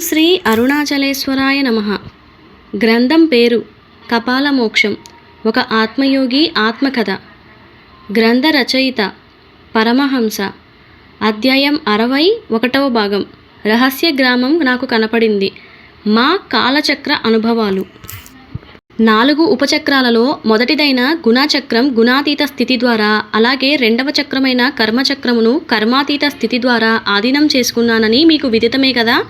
శ్రీ అరుణాచలేశ్వరాయ నమ. గ్రంథం పేరు కపాలమోక్షం. ఒక ఆత్మయోగి ఆత్మకథ. గ్రంథ రచయిత పరమహంస. అధ్యాయం అరవై ఒకటవ భాగం. రహస్య గ్రామం నాకు కనపడింది. మా కాలచక్ర అనుభవాలు. నాలుగు ఉపచక్రాలలో మొదటిదైన గుణాచక్రం గుణాతీత స్థితి ద్వారా అలాగే రెండవ చక్రమైన కర్మచక్రమును కర్మాతీత స్థితి ద్వారా ఆధీనం చేసుకున్నానని మీకు విదితమే కదా?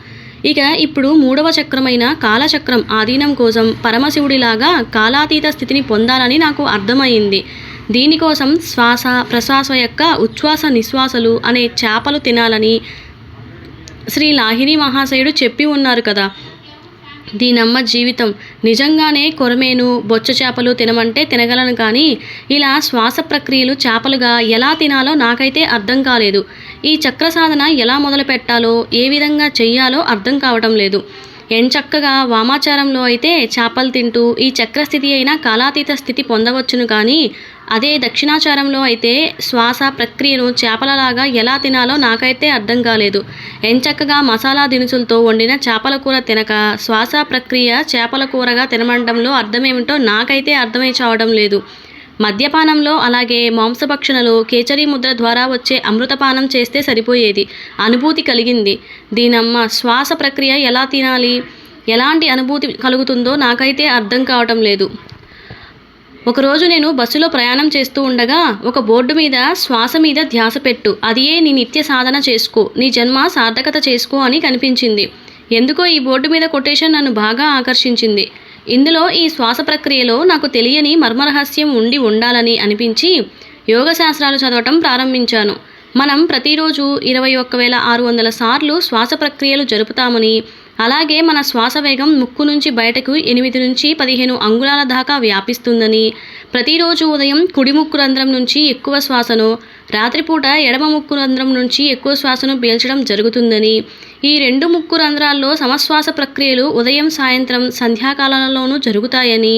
ఇక ఇప్పుడు మూడవ చక్రమైన కాలచక్రం ఆధీనం కోసం పరమశివుడిలాగా కాలాతీత స్థితిని పొందాలని నాకు అర్థమైంది. దీనికోసం శ్వాస ప్రశ్వాస యొక్క ఉచ్ఛ్వాస నిశ్వాసలు అనే చేపలు తినాలని శ్రీ లాహిరి మహాశయుడు చెప్పి ఉన్నారు కదా. దీనమ్మ జీవితం. నిజంగానే కొరమేను బొచ్చ చేపలు తినమంటే తినగలను కానీ ఇలా శ్వాస ప్రక్రియలు చేపలుగా ఎలా తినాలో నాకైతే అర్థం కాలేదు. ఈ చక్ర సాధన ఎలా మొదలు పెట్టాలో ఏ విధంగా చెయ్యాలో అర్థం కావటం లేదు. ఎంచక్కగా వామాచారంలో అయితే చేపలు తింటూ ఈ చక్రస్థితి అయిన కాలాతీత స్థితి పొందవచ్చును కానీ అదే దక్షిణాచారంలో అయితే శ్వాస ప్రక్రియను చేపలలాగా ఎలా తినాలో నాకైతే అర్థం కాలేదు. ఎంచక్కగా మసాలా దినుసులతో వండిన చేపల కూర తినక శ్వాస ప్రక్రియ చేపల కూరగా తినమండంలో అర్థమేమిటో నాకైతే అర్థమై చావడం లేదు. మద్యపానంలో అలాగే మాంసభక్షణలో కేచరీ ముద్ర ద్వారా వచ్చే అమృతపానం చేస్తే సరిపోయేది. అనుభూతి కలిగింది. దీనమ్మ శ్వాస ప్రక్రియ ఎలా తినాలి? ఎలాంటి అనుభూతి కలుగుతుందో నాకైతే అర్థం కావటం లేదు. ఒకరోజు నేను బస్సులో ప్రయాణం చేస్తూ ఉండగా ఒక బోర్డు మీద శ్వాస మీద ధ్యాస పెట్టు. అదియే నీ నిత్య సాధన చేసుకో. నీ జన్మ సార్థకత చేసుకో అని కనిపించింది. ఎందుకో ఈ బోర్డు మీద కొటేషన్ నన్ను బాగా ఆకర్షించింది. ఇందులో ఈ శ్వాస ప్రక్రియలో నాకు తెలియని మర్మరహస్యం ఉండి ఉండాలని అనిపించి యోగ శాస్త్రాలు చదవటం ప్రారంభించాను. మనం ప్రతిరోజు ఇరవై ఒక్క వేల ఆరు వందల సార్లు శ్వాస ప్రక్రియలు జరుపుతామని అలాగే మన శ్వాస వేగం ముక్కు నుంచి బయటకు ఎనిమిది నుంచి పదిహేను అంగుళాల దాకా వ్యాపిస్తుందని ప్రతిరోజు ఉదయం కుడి ముక్కు రంధ్రం నుంచి ఎక్కువ శ్వాసను రాత్రిపూట ఎడమ ముక్కు రంధ్రం నుంచి ఎక్కువ శ్వాసను పీల్చడం జరుగుతుందని. ఈ రెండు ముక్కు రంధ్రాల్లో సమశ్వాస ప్రక్రియలు ఉదయం సాయంత్రం సంధ్యాకాలంలోనూ జరుగుతాయని.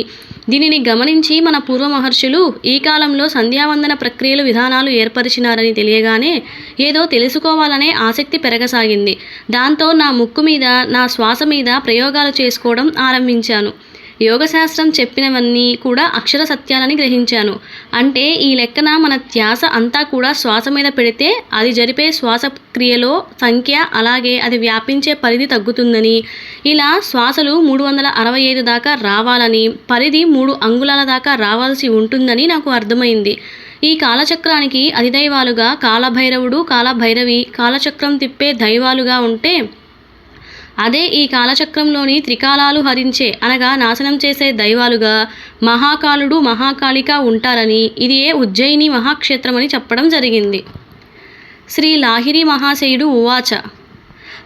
దీనిని గమనించి మన పూర్వ మహర్షులు ఈ కాలంలో సంధ్యావందన ప్రక్రియలు విధానాలు ఏర్పరిచినారని తెలియగానే ఏదో తెలుసుకోవాలనే ఆసక్తి పెరగసాగింది. దాంతో నా ముక్కు మీద నా శ్వాస మీద ప్రయోగాలు చేసుకోవడం ఆరంభించాను. యోగశాస్త్రం చెప్పినవన్నీ కూడా అక్షర సత్యాలని గ్రహించాను. అంటే ఈ లెక్కన మన ధ్యాస అంతా కూడా శ్వాస మీద పెడితే అది జరిపే శ్వాస క్రియలో సంఖ్య అలాగే అది వ్యాపించే పరిధి తగ్గుతుందని. ఇలా శ్వాసలు మూడు వందల అరవై ఐదు దాకా రావాలని పరిధి మూడు అంగుళాల దాకా రావాల్సి ఉంటుందని నాకు అర్థమైంది. ఈ కాలచక్రానికి అధిదైవాలుగా కాలభైరవుడు కాలభైరవి కాలచక్రం తిప్పే దైవాలుగా ఉంటే అదే ఈ కాలచక్రంలోని త్రికాలాలు హరించే అనగా నాశనం చేసే దైవాలుగా మహాకాలుడు మహాకాళిక ఉంటారని ఇది ఏ ఉజ్జయిని మహాక్షేత్రమని చెప్పడం జరిగింది. శ్రీ లాహిరి మహాశయుడు ఉవాచ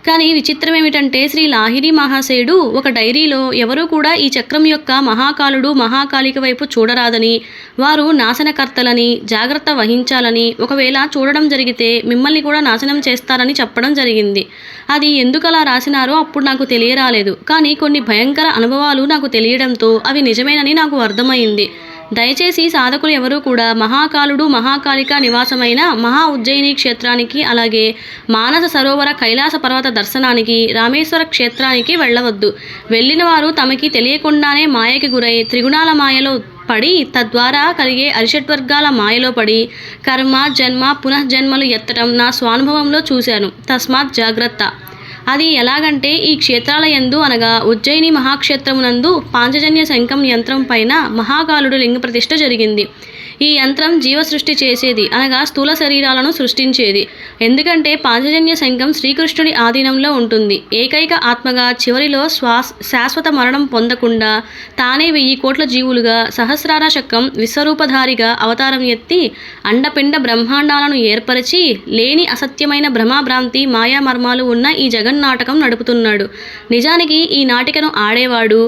కానీ విచిత్రం ఏమిటంటే శ్రీ లాహిరి మహాశయుడు ఒక డైరీలో ఎవరూ కూడా ఈ చక్రం యొక్క మహాకాలుడు మహాకాళిక వైపు చూడరాదని వారు నాశనకర్తలని జాగ్రత్త వహించాలని ఒకవేళ చూడడం జరిగితే మిమ్మల్ని కూడా నాశనం చేస్తారని చెప్పడం జరిగింది. అది ఎందుకు అలా రాసినారో అప్పుడు నాకు తెలియరాలేదు. కానీ కొన్ని భయంకర అనుభవాలు నాకు తెలియడంతో అవి నిజమేనని నాకు అర్థమైంది. దయచేసి సాధకులు ఎవరూ కూడా మహాకాలుడు మహాకాళిక నివాసమైన మహా ఉజ్జయిని క్షేత్రానికి అలాగే మానస సరోవర కైలాస పర్వత దర్శనానికి రామేశ్వర క్షేత్రానికి వెళ్ళవద్దు. వెళ్ళిన వారు తమకి తెలియకుండానే మాయకి గురై త్రిగుణాల మాయలో పడి తద్వారా కలిగే అరిషట్వర్గాల మాయలో పడి కర్మ జన్మ పునఃజన్మలు ఎత్తడం నా స్వానుభవంలో చూశాను. తస్మాత్ జాగ్రత్త. అది ఎలాగంటే ఈ క్షేత్రాల యందు అనగా ఉజ్జయిని మహాక్షేత్రమునందు పాంచజన్య శంఖం యంత్రం పైన మహాకాలుడు లింగ ప్రతిష్ఠ జరిగింది. ఈ యంత్రం జీవ సృష్టి చేసేది అనగా స్థూల శరీరాలను సృష్టించేది. ఎందుకంటే పాంచజన్య శంఖం శ్రీకృష్ణుడి ఆధీనంలో ఉంటుంది. ఏకైక ఆత్మగా చివరిలో శ్వాస శాశ్వత మరణం పొందకుండా తానే వెయ్యి కోట్ల జీవులుగా సహస్రార చక్రం విశ్వరూపధారిగా అవతారం ఎత్తి అండపిండ బ్రహ్మాండాలను ఏర్పరిచి లేని అసత్యమైన భ్రమాభ్రాంతి మాయామర్మాలు ఉన్న ఈ జగన్ జగన్నాటకం నడుపుతున్నాడు. నిజానికి ఈ నాటికను ఆడేవాడు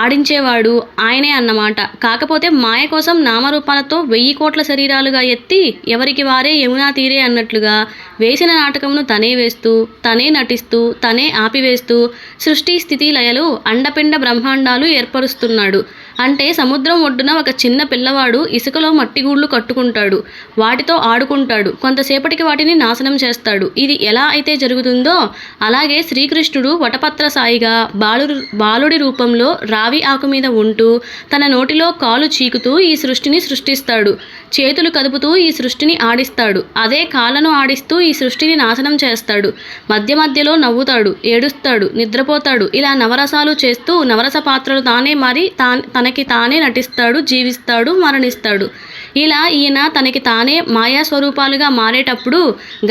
ఆడించేవాడు ఆయనే అన్నమాట. కాకపోతే మాయ కోసం నామరూపాలతో వెయ్యి కోట్ల శరీరాలుగా ఎత్తి ఎవరికి వారే యమునా తీరే అన్నట్లుగా వేసిన నాటకంను తనే వేస్తూ తనే నటిస్తూ తనే ఆపివేస్తూ సృష్టి స్థితి లయలు అండపిండ బ్రహ్మాండాలు ఏర్పరుస్తున్నాడు. అంటే సముద్రం ఒడ్డున ఒక చిన్న పిల్లవాడు ఇసుకలో మట్టిగూళ్ళు కట్టుకుంటాడు. వాటితో ఆడుకుంటాడు. కొంతసేపటికి వాటిని నాశనం చేస్తాడు. ఇది ఎలా అయితే జరుగుతుందో అలాగే శ్రీకృష్ణుడు వటపత్ర సాయిగా బాలు బాలుడి రూపంలో రావి ఆకు మీద ఉంటూ తన నోటిలో కాలు చీకుతూ ఈ సృష్టిని సృష్టిస్తాడు. చేతులు కదుపుతూ ఈ సృష్టిని ఆడిస్తాడు. అదే కాళ్ళను ఆడిస్తూ ఈ సృష్టిని నాశనం చేస్తాడు. మధ్య మధ్యలో నవ్వుతాడు ఏడుస్తాడు నిద్రపోతాడు. ఇలా నవరసాలు చేస్తూ నవరస పాత్రలు తానే మారి తా తనకి తానే నటిస్తాడు జీవిస్తాడు మరణిస్తాడు. ఇలా ఈయన తనకి తానే మాయా స్వరూపాలుగా మారేటప్పుడు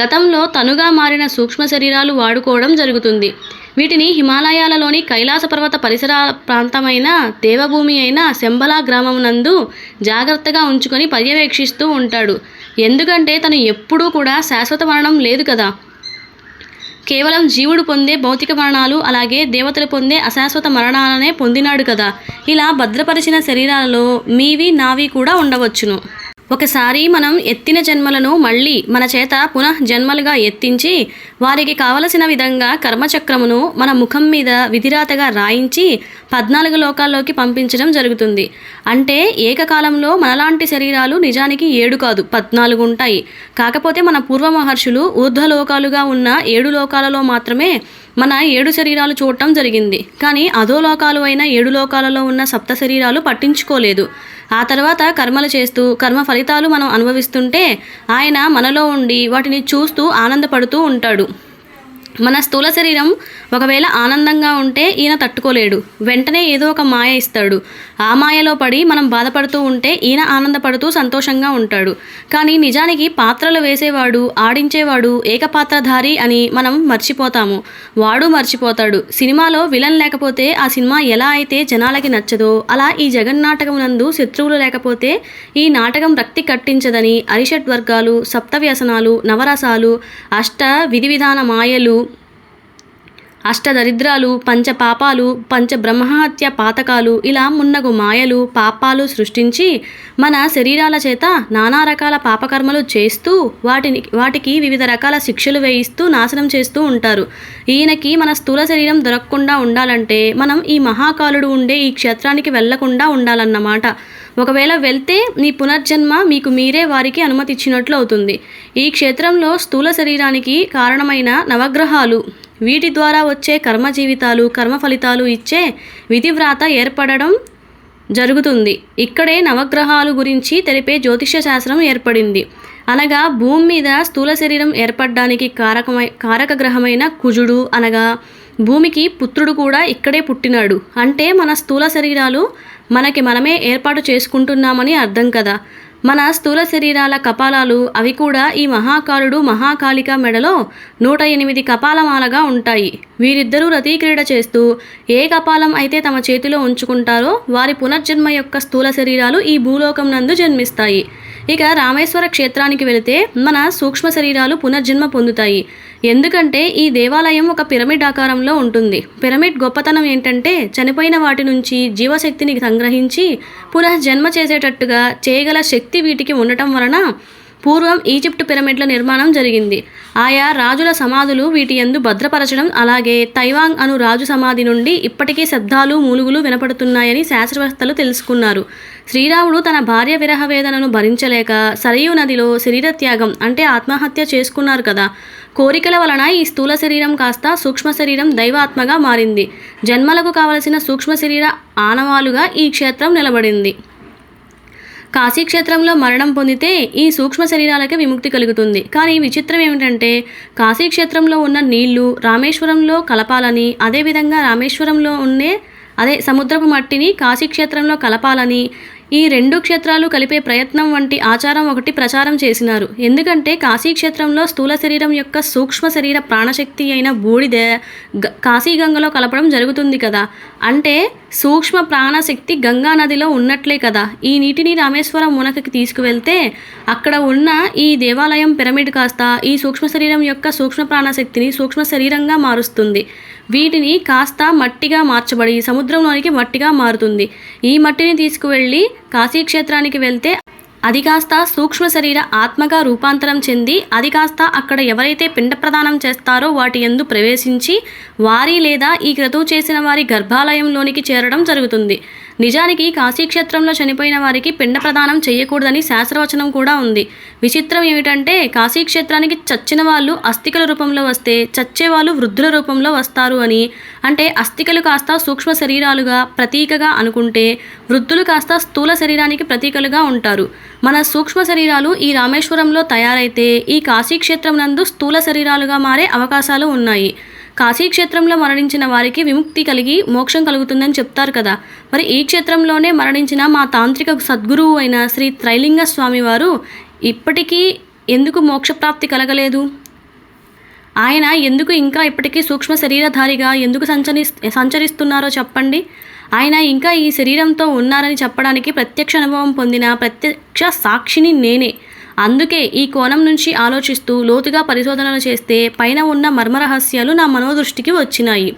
గతంలో తనుగా మారిన సూక్ష్మ శరీరాలు వాడుకోవడం జరుగుతుంది. వీటిని హిమాలయాలలోని కైలాస పర్వత పరిసర ప్రాంతమైన దేవభూమి అయిన శంబలా గ్రామం నందు జాగ్రత్తగా ఉంచుకొని పర్యవేక్షిస్తూ ఉంటాడు. ఎందుకంటే తను ఎప్పుడూ కూడా శాశ్వత మరణం లేదు కదా. కేవలం జీవుడు పొందే భౌతిక మరణాలు అలాగే దేవతలు పొందే అశాశ్వత మరణాలనే పొందినాడు కదా. ఇలా భద్రపరిచిన శరీరాలలో మీవి నావి కూడా ఉండవచ్చును. ఒకసారి మనం ఎత్తిన జన్మలను మళ్ళీ మన చేత పునః జన్మలుగా ఎత్తించి వారికి కావలసిన విధంగా కర్మచక్రమును మన ముఖం మీద విధిరాతగా రాయించి పద్నాలుగు లోకాల్లోకి పంపించడం జరుగుతుంది. అంటే ఏకకాలంలో మనలాంటి శరీరాలు నిజానికి ఏడు కాదు పద్నాలుగు ఉంటాయి. కాకపోతే మన పూర్వ మహర్షులు ఊర్ధ్వలోకాలుగా ఉన్న ఏడు లోకాలలో మాత్రమే మన ఏడు శరీరాలు చూడటం జరిగింది. కానీ అధోలోకాలు అయిన ఏడు లోకాలలో ఉన్న సప్త శరీరాలు పట్టించుకోలేదు. ఆ తర్వాత కర్మలు చేస్తూ కర్మ ఫలితాలు మనం అనుభవిస్తుంటే ఆయన మనలో ఉండి వాటిని చూస్తూ ఆనందపడుతూ ఉంటాడు. మన స్థూల శరీరం ఒకవేళ ఆనందంగా ఉంటే ఈయన తట్టుకోలేడు. వెంటనే ఏదో ఒక మాయ ఇస్తాడు. ఆ మాయలో పడి మనం బాధపడుతూ ఉంటే ఈయన ఆనందపడుతూ సంతోషంగా ఉంటాడు. కానీ నిజానికి పాత్రలు వేసేవాడు ఆడించేవాడు ఏకపాత్రధారి అని మనం మర్చిపోతాము. వాడు మర్చిపోతాడు. సినిమాలో విలన్ లేకపోతే ఆ సినిమా ఎలా అయితే జనాలకి నచ్చదో అలా ఈ జగన్నాటకం నందు శత్రువులు లేకపోతే ఈ నాటకం రక్తి కట్టించదని అరిషట్ వర్గాలు సప్తవ్యసనాలు నవరసాలు అష్ట విధి విధాన మాయలు అష్టదరిద్రాలు పంచ పాపాలు పంచ బ్రహ్మహత్య పాతకాలు ఇలా మున్నగు మాయలు పాపాలు సృష్టించి మన శరీరాల చేత నానా రకాల పాపకర్మలు చేస్తూ వాటిని వాటికి వివిధ రకాల శిక్షలు వేయిస్తూ నాశనం చేస్తూ ఉంటారు. ఈయనకి మన స్థూల శరీరం దొరకకుండా ఉండాలంటే మనం ఈ మహాకాలుడు ఉండే ఈ క్షేత్రానికి వెళ్ళకుండా ఉండాలన్నమాట. ఒకవేళ వెళ్తే మీ పునర్జన్మ మీకు మీరే వారికి అనుమతి ఇచ్చినట్లు అవుతుంది. ఈ క్షేత్రంలో స్థూల శరీరానికి కారణమైన నవగ్రహాలు వీటి ద్వారా వచ్చే కర్మ జీవితాలు కర్మ ఫలితాలు ఇచ్చే విధివ్రాత ఏర్పడడం జరుగుతుంది. ఇక్కడే నవగ్రహాలు గురించి తెలిపే జ్యోతిష్య శాస్త్రం ఏర్పడింది. అనగా భూమి మీద స్థూల శరీరం ఏర్పడడానికి కారకమై కారక గ్రహమైన కుజుడు అనగా భూమికి పుత్రుడు కూడా ఇక్కడే పుట్టినాడు. అంటే మన స్థూల శరీరాలు మనకి మనమే ఏర్పాటు చేసుకుంటున్నామని అర్థం కదా. మన స్థూల శరీరాల కపాలాలు అవి కూడా ఈ మహాకాలుడు మహాకాళిక మెడలో నూట ఎనిమిది కపాలమాలగా ఉంటాయి. వీరిద్దరూ రతీక్రీడ చేస్తూ ఏ కపాలం అయితే తమ చేతిలో ఉంచుకుంటారో వారి పునర్జన్మ యొక్క స్థూల శరీరాలు ఈ భూలోకం నందు జన్మిస్తాయి. ఇక రామేశ్వర క్షేత్రానికి వెళితే మన సూక్ష్మ శరీరాలు పునర్జన్మ పొందుతాయి. ఎందుకంటే ఈ దేవాలయం ఒక పిరమిడ్ ఆకారంలో ఉంటుంది. పిరమిడ్ గొప్పతనం ఏంటంటే చనిపోయిన వాటి నుంచి జీవశక్తిని సంగ్రహించి పునఃజన్మ చేసేటట్టుగా చేయగల శక్తి వీటికి ఉండటం వలన పూర్వం ఈజిప్ట్ పిరమిడ్ల నిర్మాణం జరిగింది. ఆయా రాజుల సమాధులు వీటి యందు భద్రపరచడం అలాగే తైవాంగ్ అను రాజు సమాధి నుండి ఇప్పటికీ శబ్దాలు మూలుగులు వినపడుతున్నాయని శాస్త్రవేత్తలు తెలుసుకున్నారు. శ్రీరాముడు తన భార్య విరహ వేదనను భరించలేక సరయూ నదిలో శరీర త్యాగం అంటే ఆత్మహత్య చేసుకున్నారు కదా. కోరికల వలన ఈ స్థూల శరీరం కాస్త సూక్ష్మ శరీరం దైవాత్మగా మారింది. జన్మలకు కావలసిన సూక్ష్మ శరీర ఆనవాలుగా ఈ క్షేత్రం నిలబడింది. కాశీక్షేత్రంలో మరణం పొందితే ఈ సూక్ష్మ శరీరాలకే విముక్తి కలుగుతుంది. కానీ విచిత్రం ఏమిటంటే కాశీక్షేత్రంలో ఉన్న నీళ్ళు రామేశ్వరంలో కలపాలని అదేవిధంగా రామేశ్వరంలో ఉండే అదే సముద్రపు మట్టిని కాశీక్షేత్రంలో కలపాలని ఈ రెండు క్షేత్రాలు కలిపే ప్రయత్నం వంటి ఆచారం ఒకటి ప్రచారం చేసినారు. ఎందుకంటే కాశీక్షేత్రంలో స్థూల శరీరం యొక్క సూక్ష్మ శరీర ప్రాణశక్తి అయిన బూడిద కాశీగంగలో కలపడం జరుగుతుంది కదా. అంటే సూక్ష్మ ప్రాణశక్తి గంగా నదిలో ఉన్నట్లే కదా. ఈ నీటిని రామేశ్వరం మునకకి తీసుకువెళ్తే అక్కడ ఉన్న ఈ దేవాలయం పిరమిడ్ కాస్త ఈ సూక్ష్మ శరీరం యొక్క సూక్ష్మ ప్రాణశక్తిని సూక్ష్మ శరీరంగా మారుస్తుంది. వీటిని కాస్త మట్టిగా మార్చబడి సముద్రంలోనికి మట్టిగా మారుతుంది. ఈ మట్టిని తీసుకువెళ్ళి కాశీక్షేత్రానికి వెళ్తే అది కాస్త సూక్ష్మ శరీర ఆత్మగా రూపాంతరం చెంది అది కాస్త అక్కడ ఎవరైతే పిండ ప్రదానం చేస్తారో వాటి యందు ప్రవేశించి వారి లేదా ఈ క్రతువు చేసిన వారి గర్భాలయంలోనికి చేరడం జరుగుతుంది. నిజానికి కాశీక్షేత్రంలో చనిపోయిన వారికి పిండ ప్రదానం చేయకూడదని శాస్త్రవచనం కూడా ఉంది. విచిత్రం ఏమిటంటే కాశీక్షేత్రానికి చచ్చిన వాళ్ళు అస్థికల రూపంలో వస్తే చచ్చేవాళ్ళు వృద్ధుల రూపంలో వస్తారు అని. అంటే అస్థికలు కాస్త సూక్ష్మ శరీరాలుగా ప్రతీకగా అనుకుంటే వృద్ధులు కాస్త స్థూల శరీరానికి ప్రతీకలుగా ఉంటారు. మన సూక్ష్మ శరీరాలు ఈ రామేశ్వరంలో తయారైతే ఈ కాశీక్షేత్రం నందు స్థూల శరీరాలుగా మారే అవకాశాలు ఉన్నాయి. కాశీక్షేత్రంలో మరణించిన వారికి విముక్తి కలిగి మోక్షం కలుగుతుందని చెప్తారు కదా. మరి ఈ క్షేత్రంలోనే మరణించిన మా తాంత్రిక సద్గురువు అయిన శ్రీ త్రైలింగ స్వామి వారు ఇప్పటికీ ఎందుకు మోక్షప్రాప్తి కలగలేదు? ఆయన ఎందుకు ఇంకా ఇప్పటికీ సూక్ష్మ శరీరధారిగా ఎందుకు సంచరి సంచరిస్తున్నారో చెప్పండి. ఆయన ఇంకా ఈ శరీరంతో ఉన్నారని చెప్పడానికి ప్రత్యక్ష అనుభవం పొందిన ప్రత్యక్ష సాక్షిని నేనే. అందుకే ఈ కోణం నుంచి ఆలోచిస్తూ లోతుగా పరిశోధనలు చేస్తే పైన ఉన్న మర్మరహస్యాలు నా మనోదృష్టికి వచ్చినాయి.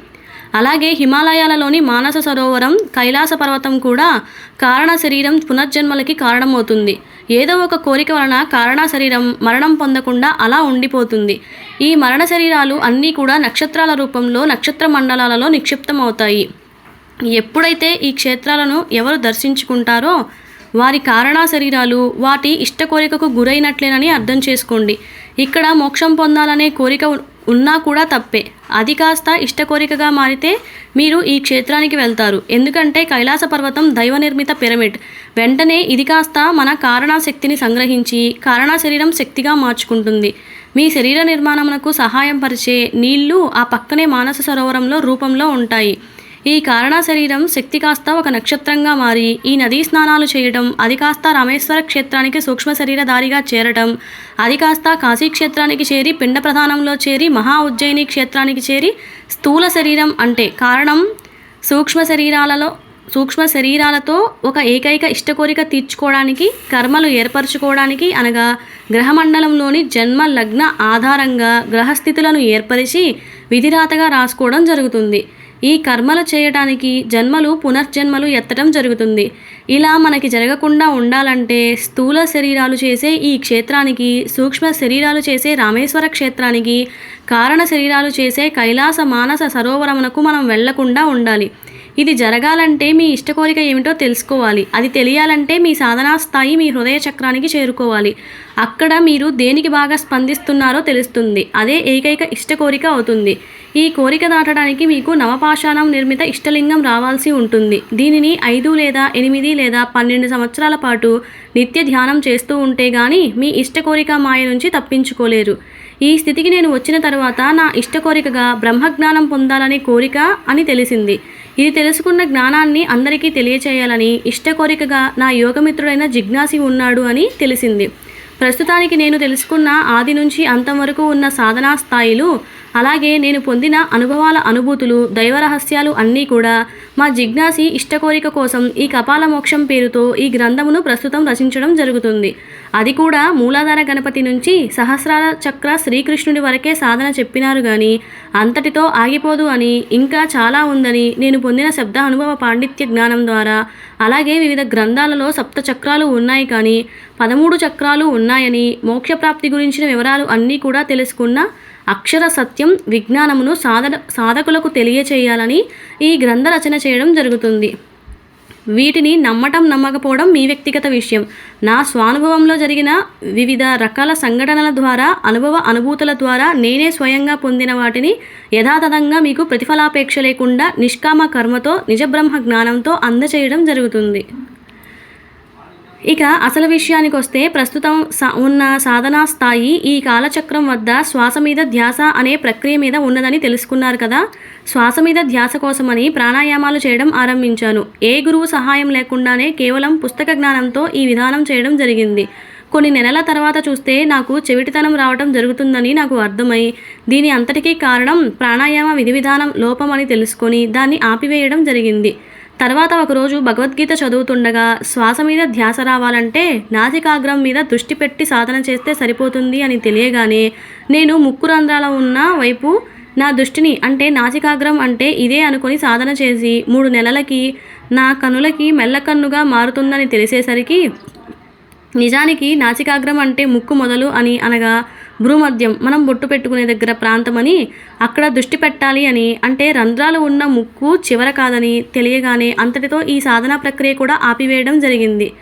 అలాగే హిమాలయాలలోని మానస సరోవరం కైలాస పర్వతం కూడా కారణ శరీరం పునర్జన్మలకి కారణమవుతుంది. ఏదో ఒక కోరిక వలన కారణ శరీరం మరణం పొందకుండా అలా ఉండిపోతుంది. ఈ మరణ శరీరాలు అన్నీ కూడా నక్షత్రాల రూపంలో నక్షత్ర మండలాలలో నిక్షిప్తమవుతాయి. ఎప్పుడైతే ఈ క్షేత్రాలను ఎవరు దర్శించుకుంటారో వారి కారణ శరీరాలు వాటి ఇష్ట కోరికకు గురైనట్లేనని అర్థం చేసుకోండి. ఇక్కడ మోక్షం పొందాలనే కోరిక ఉన్నా కూడా తప్పే. అది కాస్త ఇష్ట కోరికగా మారితే మీరు ఈ క్షేత్రానికి వెళ్తారు. ఎందుకంటే కైలాస పర్వతం దైవ నిర్మిత పిరమిడ్. వెంటనే ఇది కాస్త మన కారణాశక్తిని సంగ్రహించి కారణ శరీరం శక్తిగా మార్చుకుంటుంది. మీ శరీర నిర్మాణమునకు సహాయం పరిచే నీళ్ళు ఆ పక్కనే మానస సరోవరంలో రూపంలో ఉంటాయి. ఈ కారణ శరీరం శక్తి కాస్త ఒక నక్షత్రంగా మారి ఈ నదీ స్నానాలు చేయడం అది కాస్త రామేశ్వర క్షేత్రానికి సూక్ష్మ శరీరధారిగా చేరటం అది కాస్త కాశీ క్షేత్రానికి చేరి పిండ ప్రధానంలో చేరి మహా ఉజ్జయిని క్షేత్రానికి చేరి స్థూల శరీరం అంటే కారణం సూక్ష్మ శరీరాలలో సూక్ష్మ శరీరాలతో ఒక ఏకైక ఇష్టకోరిక తీర్చుకోవడానికి కర్మలు ఏర్పరచుకోవడానికి అనగా గ్రహమండలంలోని జన్మ లగ్న ఆధారంగా గ్రహస్థితులను ఏర్పరిచి విధిరాతగా రాసుకోవడం జరుగుతుంది. ఈ కర్మలు చేయటానికి జన్మలు పునర్జన్మలు ఎత్తడం జరుగుతుంది. ఇలా మనకి జరగకుండా ఉండాలంటే స్థూల శరీరాలు చేసే ఈ క్షేత్రానికి సూక్ష్మ శరీరాలు చేసే రామేశ్వర క్షేత్రానికి కారణ శరీరాలు చేసే కైలాస మానస సరోవరమునకు మనం వెళ్ళకుండా ఉండాలి. ఇది జరగాలంటే మీ ఇష్ట కోరిక ఏమిటో తెలుసుకోవాలి. అది తెలియాలంటే మీ సాధనా స్థాయి మీ హృదయ చక్రానికి చేరుకోవాలి. అక్కడ మీరు దేనికి బాగా స్పందిస్తున్నారో తెలుస్తుంది. అదే ఏకైక ఇష్టకోరిక అవుతుంది. ఈ కోరిక దాటడానికి మీకు నవపాషాణం నిర్మిత ఇష్టలింగం రావాల్సి ఉంటుంది. దీనిని ఐదు లేదా ఎనిమిది లేదా పన్నెండు సంవత్సరాల పాటు నిత్య ధ్యానం చేస్తూ ఉంటే గాని మీ ఇష్టకోరిక మాయ నుంచి తప్పించుకోలేరు. ఈ స్థితికి నేను వచ్చిన తర్వాత నా ఇష్టకోరికగా బ్రహ్మజ్ఞానం పొందాలనే కోరిక అని తెలిసింది. ఇది తెలుసుకున్న జ్ఞానాన్ని అందరికీ తెలియచేయాలని ఇష్ట కోరికగా నా యోగమిత్రుడైన జిజ్ఞాసి ఉన్నాడు అని తెలిసింది. ప్రస్తుతానికి నేను తెలుసుకున్న ఆది నుంచి అంతం వరకు ఉన్న సాధనా స్థాయిలు అలాగే నేను పొందిన అనుభవాల అనుభూతులు దైవరహస్యాలు అన్నీ కూడా మా జిజ్ఞాసి ఇష్టకోరిక కోసం ఈ కపాల మోక్షం పేరుతో ఈ గ్రంథమును ప్రస్తుతం రచించడం జరుగుతుంది. అది కూడా మూలాధార గణపతి నుంచి సహస్రాల చక్ర శ్రీకృష్ణుడి వరకే సాధన చెప్పినారు కానీ అంతటితో ఆగిపోదు అని ఇంకా చాలా ఉందని నేను పొందిన శబ్ద అనుభవ పాండిత్య జ్ఞానం ద్వారా అలాగే వివిధ గ్రంథాలలో సప్త చక్రాలు ఉన్నాయి కానీ పదమూడు చక్రాలు ఉన్నాయని మోక్షప్రాప్తి గురించిన వివరాలు అన్నీ కూడా తెలుసుకున్న అక్షర సత్యం విజ్ఞానమును సాధన సాధకులకు తెలియచేయాలని ఈ గ్రంథ రచన చేయడం జరుగుతుంది. వీటిని నమ్మటం నమ్మకపోవడం మీ వ్యక్తిగత విషయం. నా స్వానుభవంలో జరిగిన వివిధ రకాల సంఘటనల ద్వారా అనుభవ అనుభూతుల ద్వారా నేనే స్వయంగా పొందిన వాటిని యథాతథంగా మీకు ప్రతిఫలాపేక్ష లేకుండా నిష్కామ కర్మతో నిజబ్రహ్మ జ్ఞానంతో అందచేయడం జరుగుతుంది. ఇక అసలు విషయానికి వస్తే ప్రస్తుతం ఉన్న సాధనా స్థాయి ఈ కాలచక్రం వద్ద శ్వాస మీద ధ్యాస అనే ప్రక్రియ మీద ఉన్నదని తెలుసుకున్నారు కదా. శ్వాస మీద ధ్యాస కోసమని ప్రాణాయామాలు చేయడం ఆరంభించాను ఏ గురువు సహాయం లేకుండానే కేవలం పుస్తక జ్ఞానంతో ఈ విధానం చేయడం జరిగింది. కొన్ని నెలల తర్వాత చూస్తే నాకు చెవిటితనం రావడం జరుగుతుందని నాకు అర్థమై దీని అంతటికీ కారణం ప్రాణాయామ విధి విధానం లోపమని తెలుసుకొని దాన్ని ఆపివేయడం జరిగింది. తర్వాత ఒకరోజు భగవద్గీత చదువుతుండగా శ్వాస మీద ధ్యాస రావాలంటే నాసికాగ్రం మీద దృష్టి పెట్టి సాధన చేస్తే సరిపోతుంది అని తెలియగానే నేను ముక్కు రంధ్రాల ఉన్న వైపు నా దృష్టిని అంటే నాసికాగ్రం అంటే ఇదే అనుకొని సాధన చేసి మూడు నెలలకి నా కనులకి మెల్లకన్నుగా మారుతుందని తెలిసేసరికి నిజానికి నాసికాగ్రం అంటే ముక్కు మొదలు అని అనగా భ్రూమధ్యం మనం బొట్టు పెట్టుకునే దగ్గర ప్రాంతమని అక్కడ దృష్టి పెట్టాలి అని అంటే రంధ్రాలు ఉన్న ముక్కు చివర కాదని తెలియగానే అంతటితో ఈ సాధనా ప్రక్రియ కూడా ఆపివేయడం జరిగింది.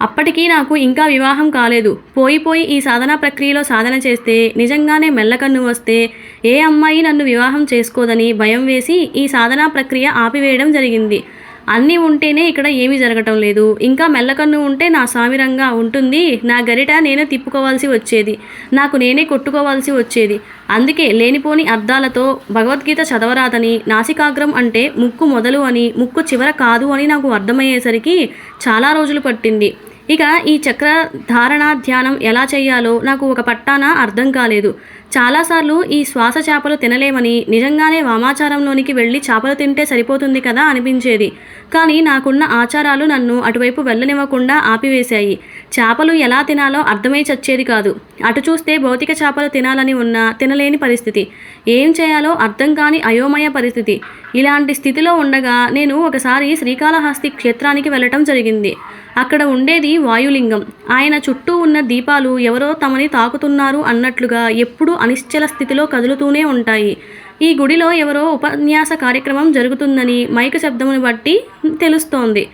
అప్పటికీ నాకు ఇంకా వివాహం కాలేదు. పోయి పోయి ఈ సాధనా ప్రక్రియలో సాధన చేస్తే నిజంగానే మెల్లకన్ను వస్తే ఏ అమ్మాయి నన్ను వివాహం చేసుకోదని భయం వేసి ఈ సాధనా ప్రక్రియ ఆపివేయడం జరిగింది. అన్నీ ఉంటేనే ఇక్కడ ఏమీ జరగటం లేదు. ఇంకా మెల్లకన్ను ఉంటే నా సామిరంగా ఉంటుంది. నా గరిట నేనే తిప్పుకోవాల్సి వచ్చేది. నాకు నేనే కొట్టుకోవాల్సి వచ్చేది. అందుకే లేనిపోని అర్థాలతో భగవద్గీత చదవరాదని నాసికాగ్రం అంటే ముక్కు మొదలు అని ముక్కు చివర కాదు అని నాకు అర్థమయ్యేసరికి చాలా రోజులు పట్టింది. ఇక ఈ చక్ర ధారణ ధ్యానం ఎలా చేయాలో నాకు ఒక పట్టాన అర్థం కాలేదు. చాలాసార్లు ఈ శ్వాస చేపలు తినలేమని నిజంగానే వామాచారంలోనికి వెళ్ళి చేపలు తింటే సరిపోతుంది కదా అనిపించేది. కానీ నాకున్న ఆచారాలు నన్ను అటువైపు వెళ్ళనివ్వకుండా ఆపివేశాయి. చేపలు ఎలా తినాలో అర్థమై చచ్చేది కాదు. అటు చూస్తే భౌతిక చేపలు తినాలని ఉన్నా తినలేని పరిస్థితి. ఏం చేయాలో అర్థం కాని అయోమయ పరిస్థితి. ఇలాంటి స్థితిలో ఉండగా నేను ఒకసారి శ్రీకాళహస్తి క్షేత్రానికి వెళ్ళటం జరిగింది. అక్కడ ఉండేది వాయులింగం. ఆయన చుట్టూ ఉన్న దీపాలు ఎవరో తమని తాకుతున్నారు అన్నట్లుగా ఎప్పుడూ అనిశ్చల స్థితిలో కదులుతూనే ఉంటాయి. ఈ గుడిలో ఎవరో ఉపన్యాస కార్యక్రమం జరుగుతుందని మైక శబ్దమును బట్టి తెలుస్తోంది.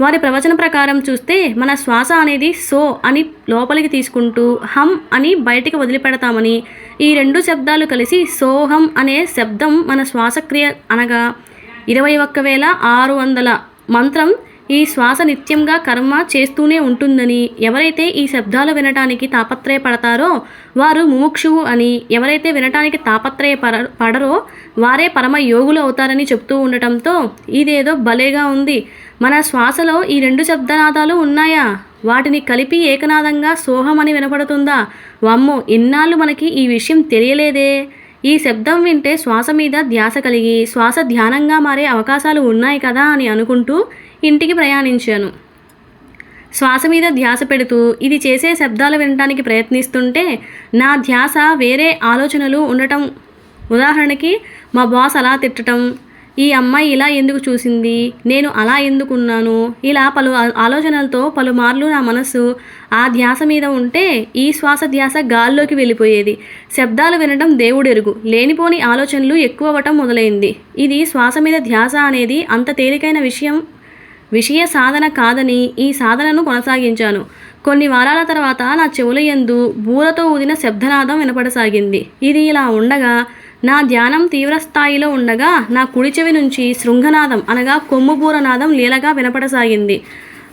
వారి ప్రవచన ప్రకారం చూస్తే మన శ్వాస అనేది సో అని లోపలికి తీసుకుంటూ హం అని బయటికి వదిలిపెడతామని ఈ రెండు శబ్దాలు కలిసి సోహం అనే శబ్దం మన శ్వాసక్రియ అనగా ఇరవై ఒక్క వేల ఆరు వందల మంత్రం ఈ శ్వాస నిత్యంగా కర్మ చేస్తూనే ఉంటుందని ఎవరైతే ఈ శబ్దాలు వినటానికి తాపత్రయపడతారో వారు ముముక్షువు అని ఎవరైతే వినటానికి తాపత్రయ పడరో వారే పరమ యోగులు అవుతారని చెప్తూ ఉండటంతో ఇదేదో భలేగా ఉంది. మన శ్వాసలో ఈ రెండు శబ్దనాదాలు ఉన్నాయా? వాటిని కలిపి ఏకనాదంగా సోహం అని వినపడుతుందా? వామ్మో ఇన్నాళ్ళు మనకి ఈ విషయం తెలియలేదే. ఈ శబ్దం వింటే శ్వాస మీద ధ్యాస కలిగి శ్వాస ధ్యానంగా మారే అవకాశాలు ఉన్నాయి కదా అని అనుకుంటూ ఇంటికి ప్రయాణించాను. శ్వాస మీద ధ్యాస పెడుతూ ఇది చేసే శబ్దాలు వినడానికి ప్రయత్నిస్తుంటే నా ధ్యాస వేరే ఆలోచనలు ఉండటం. ఉదాహరణకి మా బాస్ అలా తిట్టడం ఈ అమ్మాయి ఇలా ఎందుకు చూసింది? నేను అలా ఎందుకున్నాను ఇలా పలు ఆలోచనలతో పలుమార్లు నా మనస్సు ఆ ధ్యాస మీద ఉంటే ఈ శ్వాస ధ్యాస గాల్లోకి వెళ్ళిపోయేది. శబ్దాలు వినడం దేవుడెరుగు. లేనిపోని ఆలోచనలు ఎక్కువ అవ్వటం మొదలైంది. ఇది శ్వాస మీద ధ్యాస అనేది అంత తేలికైన విషయం విషయ సాధన కాదని ఈ సాధనను కొనసాగించాను. కొన్ని వారాల తర్వాత నా చెవుల యందు బూరతో ఊదిన శబ్దనాదం వినపడసాగింది. ఇది ఇలా ఉండగా నా ధ్యానం తీవ్రస్థాయిలో ఉండగా నా కుడి చెవి నుంచి శృంగనాదం అనగా కొమ్ము బూరనాదం లీలగా వినపడసాగింది.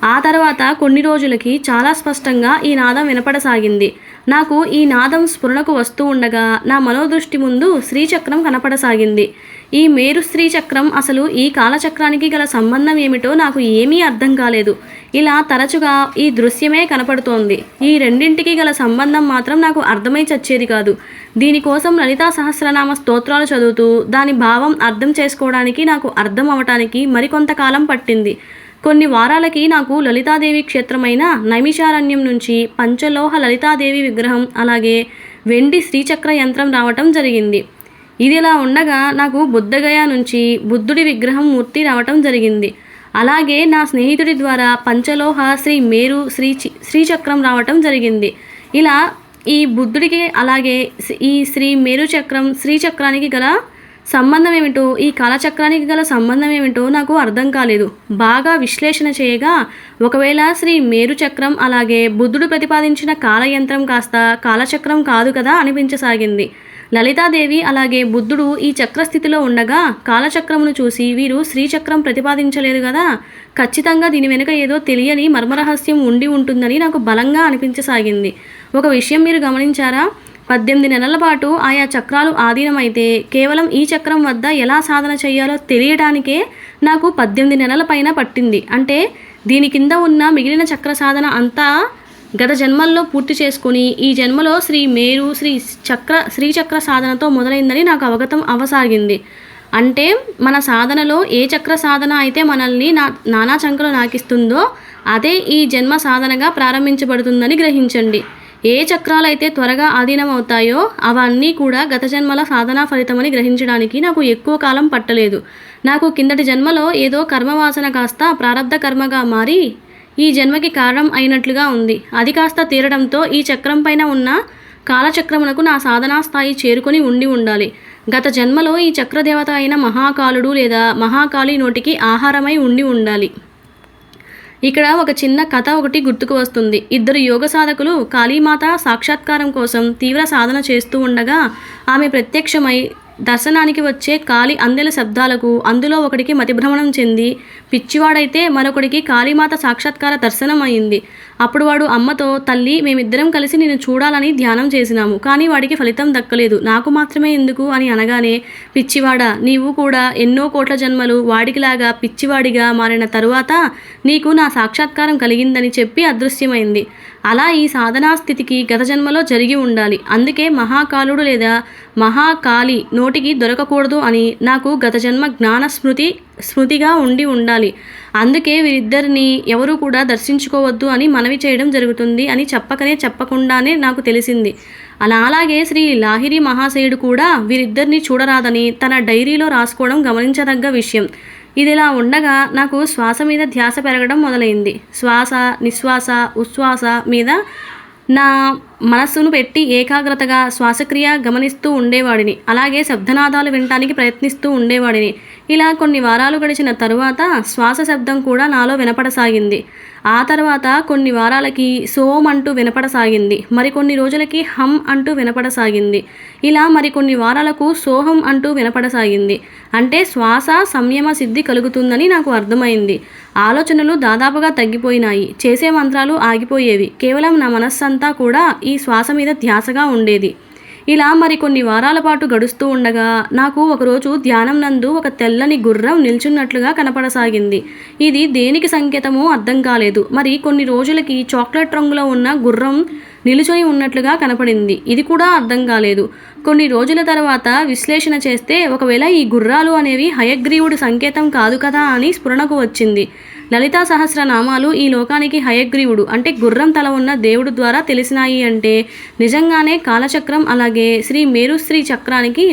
ఆ తర్వాత కొన్ని రోజులకి చాలా స్పష్టంగా ఈ నాదం వినపడసాగింది. నాకు ఈ నాదం స్ఫురణకు వస్తూ ఉండగా నా మనోదృష్టి ముందు శ్రీచక్రం కనపడసాగింది. ఈ మేరు స్త్రీ చక్రం అసలు ఈ కాలచక్రానికి గల సంబంధం ఏమిటో నాకు ఏమీ అర్థం కాలేదు. ఇలా తరచుగా ఈ దృశ్యమే కనపడుతోంది. ఈ రెండింటికి గల సంబంధం మాత్రం నాకు అర్థమై చచ్చేది కాదు. దీనికోసం లలితా సహస్రనామ స్తోత్రాలు చదువుతూ దాని భావం అర్థం చేసుకోవడానికి నాకు అర్థం అవటానికి మరికొంతకాలం పట్టింది. కొన్ని వారాలకి నాకు లలితాదేవి క్షేత్రమైన నైమిషారణ్యం నుంచి పంచలోహ లలితాదేవి విగ్రహం అలాగే వెండి శ్రీచక్ర యంత్రం రావటం జరిగింది. ఇదిలా ఉండగా నాకు బుద్ధగయ నుంచి బుద్ధుడి విగ్రహం మూర్తి రావటం జరిగింది. అలాగే నా స్నేహితుడి ద్వారా పంచలోహ శ్రీ మేరు శ్రీ చి- శ్రీచక్రం రావటం జరిగింది. ఇలా ఈ బుద్ధుడికి అలాగే ఈ శ్రీ మేరు చక్రం శ్రీచక్రానికి గల సంబంధం ఏమిటో ఈ కాలచక్రానికి గల సంబంధం ఏమిటో నాకు అర్థం కాలేదు. బాగా విశ్లేషణ చేయగా ఒకవేళ శ్రీ మేరు చక్రం అలాగే బుద్ధుడు ప్రతిపాదించిన కాలయంత్రం కాస్త కాలచక్రం కాదు కదా అనిపించసాగింది. లలితాదేవి అలాగే బుద్ధుడు ఈ చక్రస్థితిలో ఉండగా కాలచక్రమును చూసి వీరు శ్రీచక్రం ప్రతిపాదించలేదు కదా? ఖచ్చితంగా దీని వెనుక ఏదో తెలియని మర్మరహస్యం ఉండి ఉంటుందని నాకు బలంగా అనిపించసాగింది. ఒక విషయం మీరు గమనించారా? పద్దెనిమిది నెలల పాటు ఆయా చక్రాలు ఆధీనమైతే కేవలం ఈ చక్రం వద్ద ఎలా సాధన చేయాలో తెలియడానికే నాకు పద్దెనిమిది నెలల పైన పట్టింది. అంటే దీని కింద ఉన్న మిగిలిన చక్ర సాధన అంతా గత జన్మల్లో పూర్తి చేసుకుని ఈ జన్మలో శ్రీ మేరు శ్రీ చక్ర శ్రీచక్ర సాధనతో మొదలైందని నాకు అవగతం అవసాగింది. అంటే మన సాధనలో ఏ చక్ర సాధన అయితే మనల్ని నా నానా చంకలు నాకిస్తుందో అదే ఈ జన్మ సాధనగా ప్రారంభించబడుతుందని గ్రహించండి. ఏ చక్రాలు అయితే త్వరగా ఆధీనం అవుతాయో అవన్నీ కూడా గత జన్మల సాధనా ఫలితమని గ్రహించడానికి నాకు ఎక్కువ కాలం పట్టలేదు. నాకు కిందటి జన్మలో ఏదో కర్మవాసన కాస్త ప్రారంధ కర్మగా మారి ఈ జన్మకి కారణం అయినట్లుగా ఉంది. అది కాస్త తీరడంతో ఈ చక్రం పైన ఉన్న కాలచక్రమునకు నా సాధనా స్థాయి చేరుకొని ఉండి ఉండాలి. గత జన్మలో ఈ చక్రదేవత అయిన మహాకాలుడు లేదా మహాకాళి నోటికి ఆహారమై ఉండి ఉండాలి. ఇక్కడ ఒక చిన్న కథ ఒకటి గుర్తుకు వస్తుంది. ఇద్దరు యోగ సాధకులు కాళీమాత సాక్షాత్కారం కోసం తీవ్ర సాధన చేస్తూ ఉండగా ఆమె ప్రత్యక్షమై దర్శనానికి వచ్చే కాలి అందెల శబ్దాలకు అందులో ఒకడికి మతిభ్రమణం చెంది పిచ్చివాడైతే మరొకడికి కాళీమాత సాక్షాత్కార దర్శనం అయింది. అప్పుడు వాడు అమ్మతో తల్లి మేమిద్దరం కలిసి నిన్ను చూడాలని ధ్యానం చేసినాము కానీ వాడికి ఫలితం దక్కలేదు. నాకు మాత్రమే ఎందుకు? అని అనగానే పిచ్చివాడా నీవు కూడా ఎన్నో కోట్ల జన్మలు వాడికిలాగా పిచ్చివాడిగా మారిన తరువాత నీకు నా సాక్షాత్కారం కలిగిందని చెప్పి అదృశ్యమైంది. అలా ఈ సాధనా స్థితికి గత జన్మలో జరిగి ఉండాలి. అందుకే మహాకాలుడు లేదా మహాకాళి నోటికి దొరకకూడదు అని నాకు గత జన్మ జ్ఞాన స్మృతి స్మృతిగా ఉండి ఉండాలి. అందుకే వీరిద్దరిని ఎవరు కూడా దర్శించుకోవద్దు అని మనవి చేయడం జరుగుతుంది అని చెప్పకనే చెప్పకుండానే నాకు తెలిసింది. అలా అలాగే శ్రీ లాహిరి మహాశయుడు కూడా వీరిద్దరిని చూడరాదని తన డైరీలో రాసుకోవడం గమనించదగ్గ విషయం. ఇదిలా ఉండగా నాకు శ్వాస మీద ధ్యాస పెరగడం మొదలైంది. శ్వాస నిశ్వాస ఉచ్ఛ్వాస మీద నా మనస్సును పెట్టి ఏకాగ్రతగా శ్వాసక్రియ గమనిస్తూ ఉండేవాడిని. అలాగే శబ్దనాదాలు వినటానికి ప్రయత్నిస్తూ ఉండేవాడిని. ఇలా కొన్ని వారాలు గడిచిన తరువాత శ్వాస శబ్దం కూడా నాలో వినపడసాగింది. ఆ తర్వాత కొన్ని వారాలకి సోమ్ అంటూ వినపడసాగింది. మరికొన్ని రోజులకి హమ్ అంటూ వినపడసాగింది. ఇలా మరికొన్ని వారాలకు సోహం అంటూ వినపడసాగింది. అంటే శ్వాస సంయమ సిద్ధి కలుగుతుందని నాకు అర్థమైంది. ఆలోచనలు దాదాపుగా తగ్గిపోయినాయి. చేసే మంత్రాలు ఆగిపోయేవి. కేవలం నా మనస్సంతా కూడా ఈ శ్వాస మీద ధ్యాసగా ఉండేది. ఇలా మరికొన్ని వారాల పాటు గడుస్తూ ఉండగా నాకు ఒకరోజు ధ్యానం నందు ఒక తెల్లని గుర్రం నిల్చున్నట్లుగా కనపడసాగింది. ఇది దేనికి సంకేతమో అర్థం కాలేదు. మరి కొన్ని రోజులకి చాక్లెట్ రంగులో ఉన్న గుర్రం నిలుచొని ఉన్నట్లుగా కనపడింది. ఇది కూడా అర్థం కాలేదు. కొన్ని రోజుల తర్వాత విశ్లేషణ చేస్తే ఒకవేళ ఈ గుర్రాలు అనేవి హయగ్రీవుడి సంకేతం కాదు కదా అని స్ఫురణకు వచ్చింది. లలితా సహస్రనామాలు ఈ లోకానికి హయగ్రీవుడు అంటే గుర్రం తల ఉన్న దేవుడు ద్వారా తెలిసినాయి అంటే నిజంగానే కాలచక్రం అలాగే శ్రీ మేరుశ్రీ చక్రానికి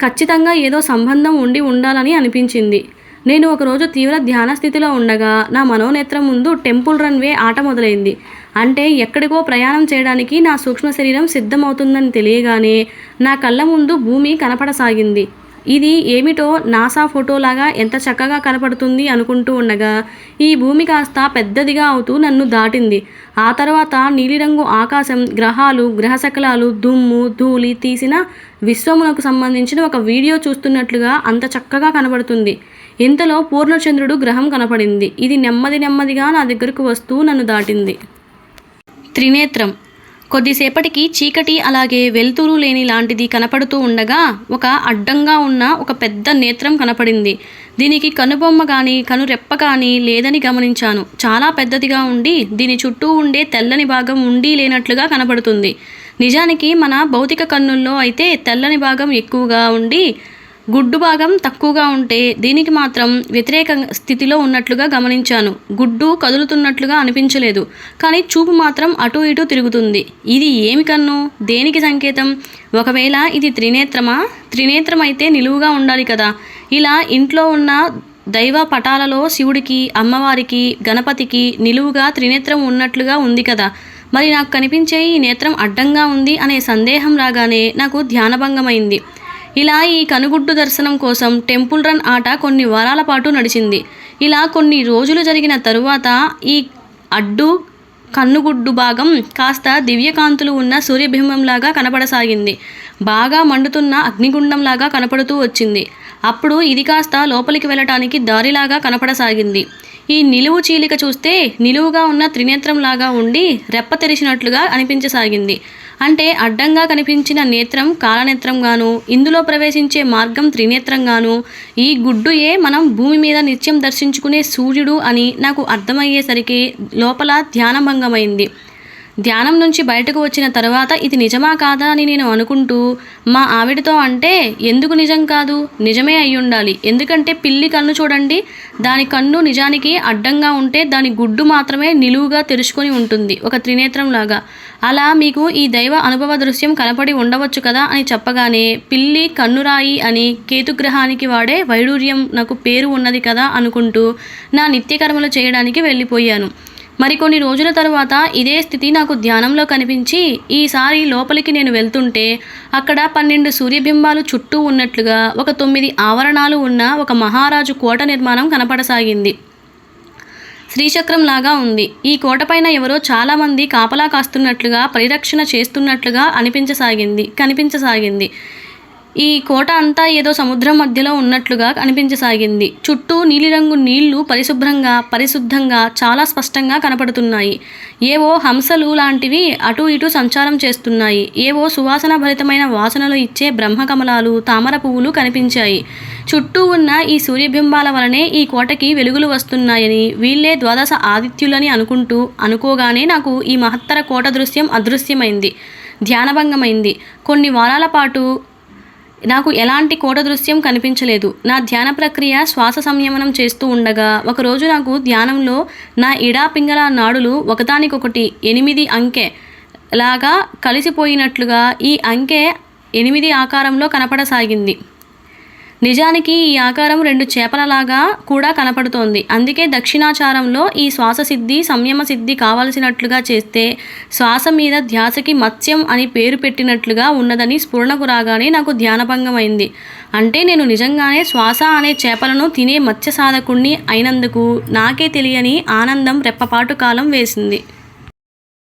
ఖచ్చితంగా ఏదో సంబంధం ఉండి ఉండాలని అనిపించింది. నేను ఒకరోజు తీవ్ర ధ్యాన స్థితిలో ఉండగా నా మనోనేత్రం ముందు టెంపుల్ రన్వే ఆట మొదలైంది. అంటే ఎక్కడికో ప్రయాణం చేయడానికి నా సూక్ష్మ శరీరం సిద్ధమవుతుందని తెలియగానే నా కళ్ళ ముందు భూమి కనపడసాగింది. ఇది ఏమిటో నాసా ఫోటోలాగా ఎంత చక్కగా కనపడుతుంది అనుకుంటూ ఉండగా ఈ భూమి కాస్త పెద్దదిగా అవుతూ నన్ను దాటింది. ఆ తర్వాత నీలిరంగు ఆకాశం గ్రహాలు గ్రహశకలాలు దుమ్ము ధూళి తీసిన విశ్వమునకు సంబంధించిన ఒక వీడియో చూస్తున్నట్లుగా అంత చక్కగా కనబడుతుంది. ఇంతలో పూర్ణచంద్రుడు గ్రహం కనపడింది. ఇది నెమ్మది నెమ్మదిగా నా దగ్గరకు వస్తూ నన్ను దాటింది. త్రినేత్రం కొద్దిసేపటికి చీకటి అలాగే వెలుతురు లేని లాంటిది కనపడుతూ ఉండగా ఒక అడ్డంగా ఉన్న ఒక పెద్ద నేత్రం కనపడింది. దీనికి కనుబొమ్మ కానీ కనురెప్ప కానీ లేదని గమనించాను. చాలా పెద్దదిగా ఉండి దీని చుట్టూ ఉండే తెల్లని భాగం ఉండి లేనట్లుగా కనపడుతుంది నిజానికి మన భౌతిక కన్నుల్లో అయితే తెల్లని భాగం ఎక్కువగా ఉండి గుడ్డు భాగం తక్కువగా ఉంటే దీనికి మాత్రం వ్యతిరేక స్థితిలో ఉన్నట్లుగా గమనించాను. గుడ్డు కదులుతున్నట్లుగా అనిపించలేదు. కానీ చూపు మాత్రం అటు ఇటు తిరుగుతుంది. ఇది ఏమి కన్ను? దేనికి సంకేతం? ఒకవేళ ఇది త్రినేత్రమా? త్రినేత్రమైతే నిలువుగా ఉండాలి కదా. ఇలా ఇంట్లో ఉన్న దైవ పటాలలో శివుడికి అమ్మవారికి గణపతికి నిలువుగా త్రినేత్రం ఉన్నట్లుగా ఉంది కదా. మరి నాకు కనిపించే ఈ నేత్రం అడ్డంగా ఉంది అనే సందేహం రాగానే నాకు ధ్యానభంగమైంది. ఇలా ఈ కనుగుడ్డు దర్శనం కోసం టెంపుల్ రన్ ఆట కొన్ని వారాల పాటు నడిచింది. ఇలా కొన్ని రోజులు జరిగిన తరువాత ఈ అడ్డు కన్నుగుడ్డు భాగం కాస్త దివ్యకాంతులు ఉన్న సూర్యబింబంలాగా కనపడసాగింది. బాగా మండుతున్న అగ్నిగుండంలాగా కనపడుతూ వచ్చింది. అప్పుడు ఇది కాస్త లోపలికి వెళ్ళటానికి దారిలాగా కనపడసాగింది. ఈ నిలువు చీలిక చూస్తే నిలువుగా ఉన్న త్రినేత్రంలాగా ఉండి రెప్ప తెరిచినట్లుగా అనిపించసాగింది. అంటే అడ్డంగా కనిపించిన నేత్రం కాలనేత్రంగాను ఇందులో ప్రవేశించే మార్గం త్రినేత్రంగాను ఈ గుడ్డుయే మనం భూమి మీద నిత్యం దర్శించుకునే సూర్యుడు అని నాకు అర్థమయ్యేసరికి లోపల ధ్యానభంగమైంది. ధ్యానం నుంచి బయటకు వచ్చిన తర్వాత ఇది నిజమా కాదా అని నేను అనుకుంటూ మా ఆవిడతో అంటే ఎందుకు నిజం కాదు? నిజమే అయి ఉండాలి. ఎందుకంటే పిల్లి కన్ను చూడండి దాని కన్ను నిజానికి అడ్డంగా ఉంటే దాని గుడ్డు మాత్రమే నిలువుగా తెరుచుకొని ఉంటుంది ఒక త్రినేత్రం లాగా. అలా మీకు ఈ దైవ అనుభవ దృశ్యం కనపడి ఉండవచ్చు కదా అని చెప్పగానే పిల్లి కన్నురాయి అని కేతుగ్రహానికి వాడే వైడూర్యం నాకు పేరు ఉన్నది కదా అనుకుంటూ నా నిత్యకర్మలు చేయడానికి వెళ్ళిపోయాను. మరికొన్ని రోజుల తర్వాత ఇదే స్థితి నాకు ధ్యానంలో కనిపించి ఈసారి లోపలికి నేను వెళ్తుంటే అక్కడ పన్నెండు సూర్యబింబాలు చుట్టూ ఉన్నట్లుగా ఒక తొమ్మిది ఆవరణాలు ఉన్న ఒక మహారాజు కోట నిర్మాణం కనపడసాగింది. శ్రీచక్రం లాగా ఉంది. ఈ కోటపైన ఎవరో చాలామంది కాపలా కాస్తున్నట్లుగా పరిరక్షణ చేస్తున్నట్లుగా అనిపించసాగింది కనిపించసాగింది. ఈ కోట అంతా ఏదో సముద్రం మధ్యలో ఉన్నట్లుగా కనిపించసాగింది. చుట్టూ నీలిరంగు నీళ్ళు పరిశుభ్రంగా పరిశుద్ధంగా చాలా స్పష్టంగా కనపడుతున్నాయి. ఏవో హంసలు లాంటివి అటు ఇటు సంచారం చేస్తున్నాయి. ఏవో సువాసన భరితమైన వాసనలు ఇచ్చే బ్రహ్మకమలాలు తామర పువ్వులు కనిపించాయి. చుట్టూ ఉన్న ఈ సూర్యబింబాల వలనే ఈ కోటకి వెలుగులు వస్తున్నాయని వీళ్ళే ద్వాదశ ఆదిత్యులని అనుకుంటూ అనుకోగానే నాకు ఈ మహత్తర కోట దృశ్యం అదృశ్యమైంది ధ్యానభంగమైంది. కొన్ని వారాల పాటు నాకు ఎలాంటి కోట దృశ్యం కనిపించలేదు. నా ధ్యాన ప్రక్రియ శ్వాస సంయమనం చేస్తూ ఉండగా ఒకరోజు నాకు ధ్యానంలో నా ఇడా పింగళ నాడులు ఒకదానికొకటి ఎనిమిది అంకె లాగా కలిసిపోయినట్లుగా ఈ అంకె ఎనిమిది ఆకారంలో కనపడసాగింది. నిజానికి ఈ ఆకారం రెండు చేపలలాగా కూడా కనపడుతోంది. అందుకే దక్షిణాచారంలో ఈ శ్వాస సిద్ధి సంయమ సిద్ధి కావలసినట్లుగా చేస్తే శ్వాస మీద ధ్యాసకి మత్స్యం అని పేరు పెట్టినట్లుగా ఉన్నదని స్ఫురణకు రాగానే నాకు ధ్యానభంగమైంది. అంటే నేను నిజంగానే శ్వాస అనే చేపలను తినే మత్స్య సాధకుణ్ణి అయినందుకు నాకే తెలియని ఆనందం రెప్పపాటు కాలం వేసింది.